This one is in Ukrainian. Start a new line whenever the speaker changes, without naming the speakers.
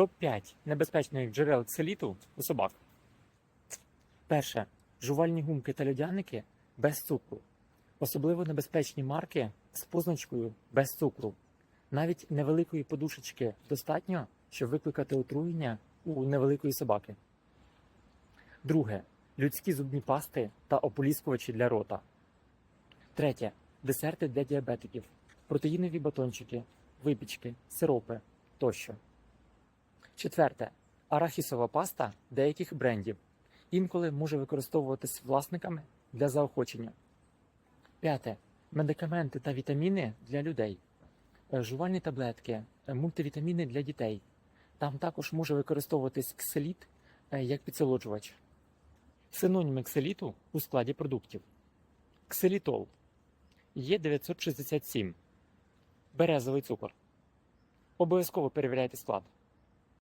Топ-5 небезпечних джерел ксиліту у собак. Перше. Жувальні гумки та льодяники без цукру. Особливо небезпечні марки з позначкою без цукру. Навіть невеликої подушечки достатньо, щоб викликати отруєння у невеликої собаки. Друге. Людські зубні пасти та ополіскувачі для рота. Третє. Десерти для діабетиків, протеїнові батончики, випічки, сиропи тощо. Четверте. Арахісова паста деяких брендів. Інколи може використовуватись власниками для заохочення. П'яте. Медикаменти та вітаміни для людей. Е, Жувальні таблетки, е, мультивітаміни для дітей. Там також може використовуватись кселіт е, як підсолоджувач. Синоніми кселіту у складі продуктів. Кселітол. Є 967. Березовий цукор. Обов'язково перевіряйте склад.